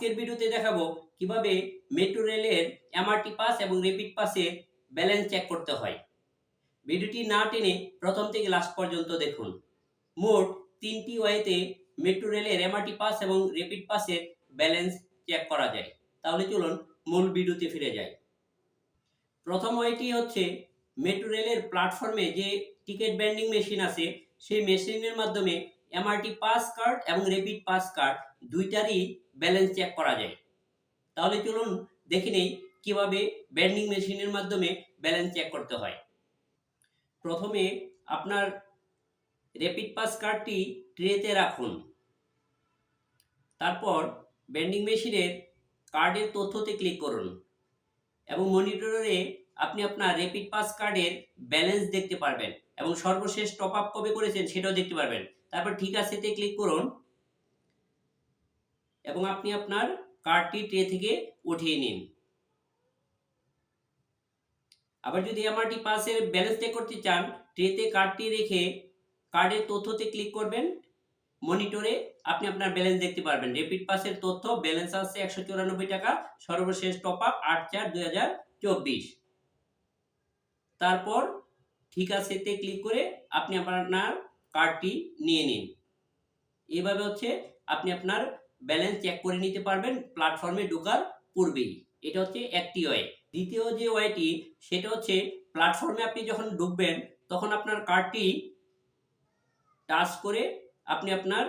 আজকের ভিডিওতে দেখাবো কীভাবে মেট্রো রেলের এমআরটি পাস এবং রেপিড পাসের ব্যালেন্স চেক করতে হয়। ভিডিওটি না টেনে প্রথম থেকে লাস্ট পর্যন্ত দেখুন। মোট তিনটি ওয়েতে মেট্রো রেলের এমআরটি পাস এবং রেপিড পাসের ব্যালেন্স চেক করা যায়। তাহলে চলুন মূল ভিডিওতে ফিরে যাই। প্রথম ওয়েটি হচ্ছে মেট্রো রেলের প্ল্যাটফর্মে যে টিকিট ব্যান্ডিং মেশিন আছে, সেই মেশিনের মাধ্যমে এমআরটি পাস কার্ড এবং রেপিড পাস কার্ড দুইটারই ব্যালেন্স চেক করা যায়। তাহলে চলুন দেখে নেই কীভাবে ব্যান্ডিং মেশিনের মাধ্যমে ব্যালেন্স চেক করতে হয়। প্রথমে আপনার রেপিড পাস কার্ডটি ট্রেতে রাখুন। তারপর ব্যান্ডিং মেশিনের কার্ডের তথ্যতে ক্লিক করুন এবং মনিটরে আপনি আপনার রেপিড পাস কার্ডের ব্যালেন্স দেখতে পারবেন এবং সর্বশেষ টপ আপ কবে করেছেন সেটাও দেখতে পারবেন। তারপর ঠিক আছেতে ক্লিক করুন। এবং আপনি আপনার কার্ডটি ট্রে থেকে উঠিয়ে নিন। আবার যদি এমআরটি পাসের ব্যালেন্স চেক করতে চান ট্রেতে কার্ডটি রেখে কার্ডের তথ্যতে ক্লিক করবেন। মনিটরে আপনি আপনার ব্যালেন্স দেখতে পারবেন। রেপিড পাসের তথ্য ব্যালেন্স আছে একশো চুরানব্বই টাকা, সর্বশেষ টপ আপ আট চার দুই হাজার চব্বিশ। তারপর ঠিক আছেতে ক্লিক করে আপনি আপনার কার্ডটি নিয়ে নিন। এভাবে হচ্ছে আপনি আপনার ব্যালেন্স চেক করে নিতে পারবেন প্ল্যাটফর্মে ঢোকার পূর্বেই। এটা হচ্ছে একটি ওয়ে দ্বিতীয় যে ওয়েটি সেটা হচ্ছে প্ল্যাটফর্মে আপনি যখন ঢুকবেন, তখন আপনার কার্ডটি টাচ করে আপনি আপনার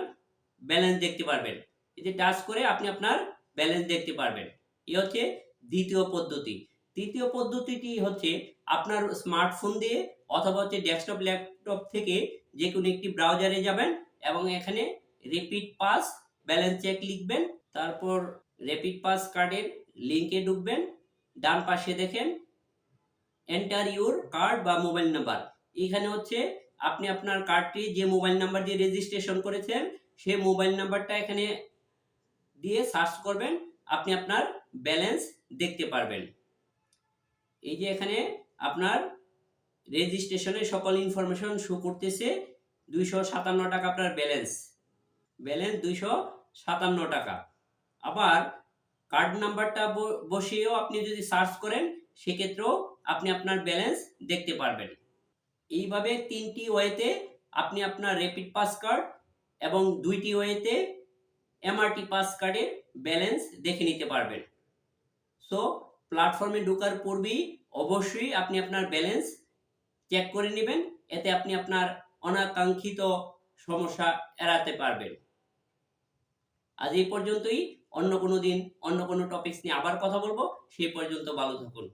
ব্যালেন্স দেখতে পারবেন। এই যে টাচ করে আপনি আপনার ব্যালেন্স দেখতে পারবেন। এই হচ্ছে দ্বিতীয় পদ্ধতি। তৃতীয় পদ্ধতিটি হচ্ছে আপনার স্মার্টফোন দিয়ে অথবা হচ্ছে ডেস্কটপ ল্যাপটপ থেকে যে কোনো একটি ব্রাউজারে যাবেন এবং এখানে রেপিড পাস ব্যালেন্স চেক লিখবেন, তারপর রেপিড পাস কার্ডের লিঙ্কে ঢুকবেন, ডান পাশে দেখেন এন্টার ইউর কার্ড বা মোবাইল নাম্বার এখানে হচ্ছে আপনি আপনার কার্ডটি যে মোবাইল নাম্বার দিয়ে রেজিস্ট্রেশন করেছেন, সেই মোবাইল নাম্বারটা এখানে দিয়ে সার্চ করবেন, আপনি আপনার ব্যালেন্স দেখতে পারবেন। এই যে এখানে আপনার রেজিস্ট্রেশনের সকল ইনফরমেশন শো করতেছে দুইশো সাতান্ন টাকা আপনার ব্যালেন্স ব্যালেন্স দুইশো সাতান্ন টাকা। আবার কার্ড নাম্বারটা বসিয়েও আপনি যদি সার্চ করেন, সেক্ষেত্রেও আপনি আপনার ব্যালেন্স দেখতে পারবেন। এইভাবে তিনটি ওয়েতে আপনি আপনার রেপিড পাস কার্ড এবং দুইটি ওয়েতে এমআরটি পাস কার্ডের ব্যালেন্স দেখে নিতে পারবেন। সো প্ল্যাটফর্মে ঢোকার পূর্বেই অবশ্যই আপনি আপনার ব্যালেন্স চেক করে নেবেন। এতে আপনি আপনার অনাকাঙ্ক্ষিত সমস্যা এড়াতে পারবেন। আজ এই পর্যন্তই। অন্য কোনো দিন, অন্য কোনো টপিকস নিয়ে আবার কথা বলব। সেই পর্যন্ত ভালো থাকুন।